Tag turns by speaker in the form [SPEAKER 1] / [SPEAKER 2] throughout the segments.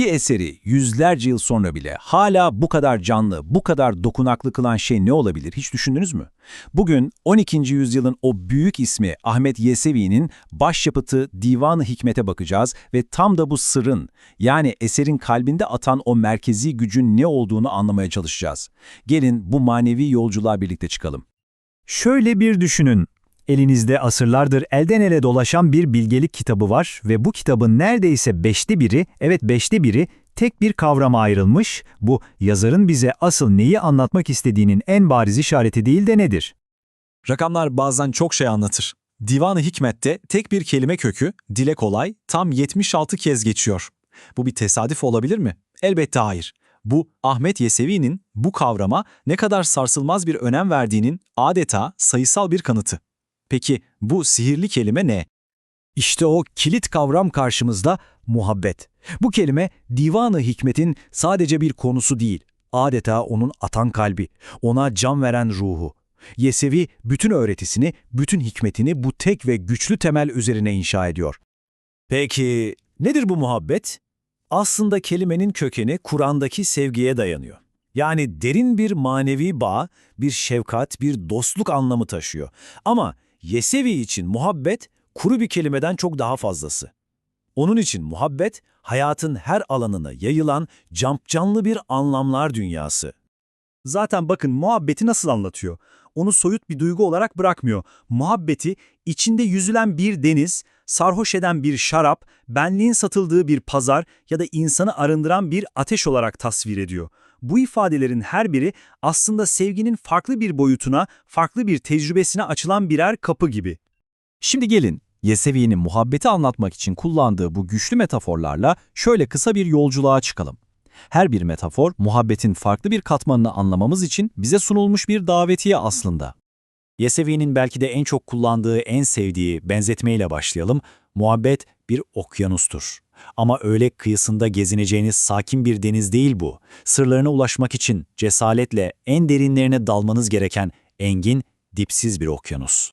[SPEAKER 1] Bir eseri yüzlerce yıl sonra bile hala bu kadar canlı, bu kadar dokunaklı kılan şey ne olabilir hiç düşündünüz mü? Bugün 12. yüzyılın o büyük ismi Ahmet Yesevi'nin başyapıtı Divan-ı Hikmet'e bakacağız ve tam da bu sırrın yani eserin kalbinde atan o merkezi gücün ne olduğunu anlamaya çalışacağız. Gelin bu manevi yolculuğa birlikte çıkalım.
[SPEAKER 2] Şöyle bir düşünün. Elinizde asırlardır elden ele dolaşan bir bilgelik kitabı var ve bu kitabın neredeyse beşte biri, evet beşte biri tek bir kavrama ayrılmış. Bu yazarın bize asıl neyi anlatmak istediğinin en bariz işareti değil de nedir?
[SPEAKER 3] Rakamlar bazen çok şey anlatır. Divan-ı Hikmet'te tek bir kelime kökü, dile kolay, tam 76 kez geçiyor. Bu bir tesadüf olabilir mi? Elbette hayır. Bu, Ahmet Yesevi'nin bu kavrama ne kadar sarsılmaz bir önem verdiğinin adeta sayısal bir kanıtı. Peki bu sihirli kelime ne?
[SPEAKER 2] İşte o kilit kavram karşımızda muhabbet. Bu kelime divanı hikmetin sadece bir konusu değil, adeta onun atan kalbi, ona can veren ruhu. Yesevi bütün öğretisini, bütün hikmetini bu tek ve güçlü temel üzerine inşa ediyor. Peki nedir bu muhabbet? Aslında kelimenin kökeni Kur'an'daki sevgiye dayanıyor. Yani derin bir manevi bağ, bir şefkat, bir dostluk anlamı taşıyor. Ama Yesevi için muhabbet kuru bir kelimeden çok daha fazlası. Onun için muhabbet hayatın her alanına yayılan canlı bir anlamlar dünyası. Zaten bakın muhabbeti nasıl anlatıyor? Onu soyut bir duygu olarak bırakmıyor. Muhabbeti içinde yüzülen bir deniz, sarhoş eden bir şarap, benliğin satıldığı bir pazar ya da insanı arındıran bir ateş olarak tasvir ediyor. Bu ifadelerin her biri aslında sevginin farklı bir boyutuna, farklı bir tecrübesine açılan birer kapı gibi.
[SPEAKER 1] Şimdi gelin, Yesevi'nin muhabbeti anlatmak için kullandığı bu güçlü metaforlarla şöyle kısa bir yolculuğa çıkalım. Her bir metafor, muhabbetin farklı bir katmanını anlamamız için bize sunulmuş bir davetiye aslında. Yesevi'nin belki de en çok kullandığı, en sevdiği benzetmeyle başlayalım. Muhabbet bir okyanustur. Ama öyle kıyısında gezineceğiniz sakin bir deniz değil bu. Sırlarına ulaşmak için cesaretle en derinlerine dalmanız gereken engin, dipsiz bir okyanus.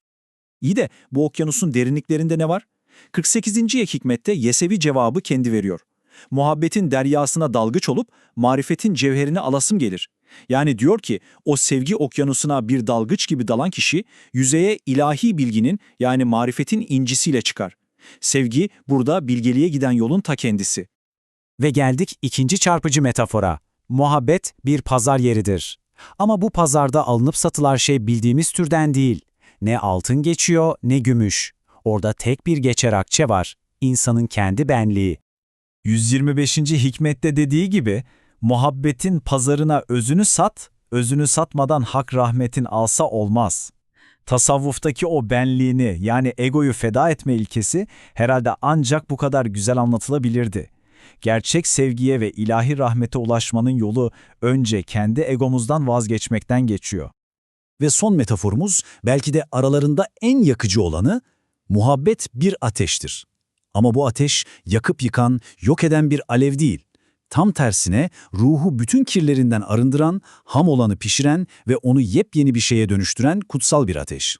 [SPEAKER 3] İyi de bu okyanusun derinliklerinde ne var? 48. hikmette Yesevi cevabı kendi veriyor. Muhabbetin deryasına dalgıç olup marifetin cevherini alasım gelir. Yani diyor ki o sevgi okyanusuna bir dalgıç gibi dalan kişi yüzeye ilahi bilginin yani marifetin incisiyle çıkar. Sevgi burada bilgeliğe giden yolun ta kendisi.
[SPEAKER 1] Ve geldik ikinci çarpıcı metafora. Muhabbet bir pazar yeridir. Ama bu pazarda alınıp satılar şey bildiğimiz türden değil. Ne altın geçiyor ne gümüş. Orada tek bir geçer akçe var. İnsanın kendi benliği.
[SPEAKER 2] 125. hikmette dediği gibi, muhabbetin pazarına özünü sat, özünü satmadan hak rahmetin alsa olmaz. Tasavvuftaki o benliğini yani egoyu feda etme ilkesi herhalde ancak bu kadar güzel anlatılabilirdi. Gerçek sevgiye ve ilahi rahmete ulaşmanın yolu önce kendi egomuzdan vazgeçmekten geçiyor.
[SPEAKER 4] Ve son metaforumuz belki de aralarında en yakıcı olanı, muhabbet bir ateştir. Ama bu ateş yakıp yıkan, yok eden bir alev değil. Tam tersine ruhu bütün kirlerinden arındıran, ham olanı pişiren ve onu yepyeni bir şeye dönüştüren kutsal bir ateş.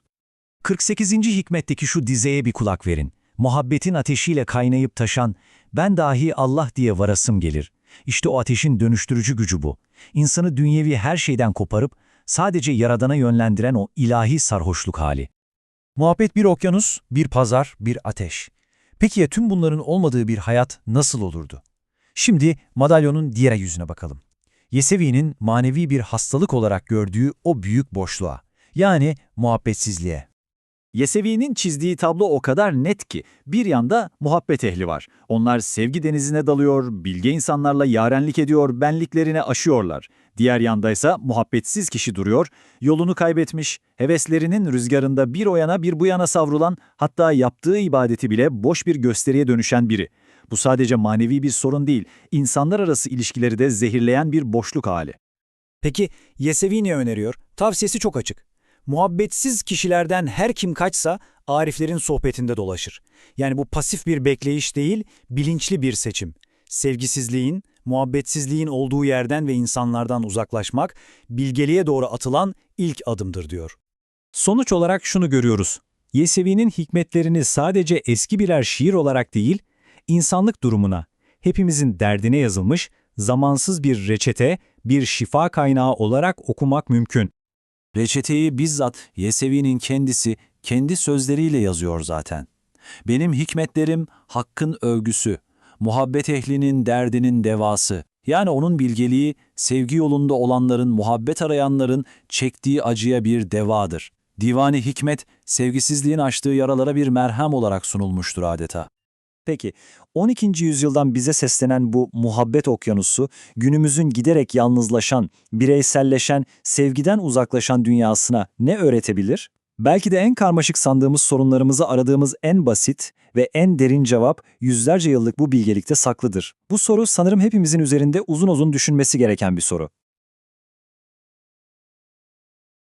[SPEAKER 2] 48. hikmetteki şu dizeye bir kulak verin. Muhabbetin ateşiyle kaynayıp taşan, ben dahi Allah diye varasım gelir. İşte o ateşin dönüştürücü gücü bu. İnsanı dünyevi her şeyden koparıp sadece Yaradan'a yönlendiren o ilahi sarhoşluk hali. Muhabbet bir okyanus, bir pazar, bir ateş. Peki ya tüm bunların olmadığı bir hayat nasıl olurdu? Şimdi madalyonun diğer yüzüne bakalım. Yesevi'nin manevi bir hastalık olarak gördüğü o büyük boşluğa, yani muhabbetsizliğe.
[SPEAKER 3] Yesevi'nin çizdiği tablo o kadar net ki bir yanda muhabbet ehli var. Onlar sevgi denizine dalıyor, bilge insanlarla yarenlik ediyor, benliklerini aşıyorlar. Diğer yandaysa muhabbetsiz kişi duruyor, yolunu kaybetmiş, heveslerinin rüzgarında bir o yana bir bu yana savrulan, hatta yaptığı ibadeti bile boş bir gösteriye dönüşen biri. Bu sadece manevi bir sorun değil, insanlar arası ilişkileri de zehirleyen bir boşluk hali.
[SPEAKER 2] Peki Yesevi ne öneriyor? Tavsiyesi çok açık. Muhabbetsiz kişilerden her kim kaçsa ariflerin sohbetinde dolaşır. Yani bu pasif bir bekleyiş değil, bilinçli bir seçim. Sevgisizliğin, muhabbetsizliğin olduğu yerden ve insanlardan uzaklaşmak, bilgeliğe doğru atılan ilk adımdır diyor. Sonuç olarak şunu görüyoruz. Yesevi'nin hikmetlerini sadece eski birer şiir olarak değil, insanlık durumuna, hepimizin derdine yazılmış, zamansız bir reçete, bir şifa kaynağı olarak okumak mümkün.
[SPEAKER 1] Reçeteyi bizzat Yesevi'nin kendisi kendi sözleriyle yazıyor zaten. Benim hikmetlerim hakkın övgüsü, muhabbet ehlinin derdinin devası. Yani onun bilgeliği, sevgi yolunda olanların, muhabbet arayanların çektiği acıya bir devadır. Divani hikmet, sevgisizliğin açtığı yaralara bir merhem olarak sunulmuştur adeta.
[SPEAKER 5] Peki 12. yüzyıldan bize seslenen bu muhabbet okyanusu günümüzün giderek yalnızlaşan, bireyselleşen, sevgiden uzaklaşan dünyasına ne öğretebilir? Belki de en karmaşık sandığımız sorunlarımızı aradığımız en basit ve en derin cevap yüzlerce yıllık bu bilgelikte saklıdır. Bu soru sanırım hepimizin üzerinde uzun uzun düşünmesi gereken bir soru.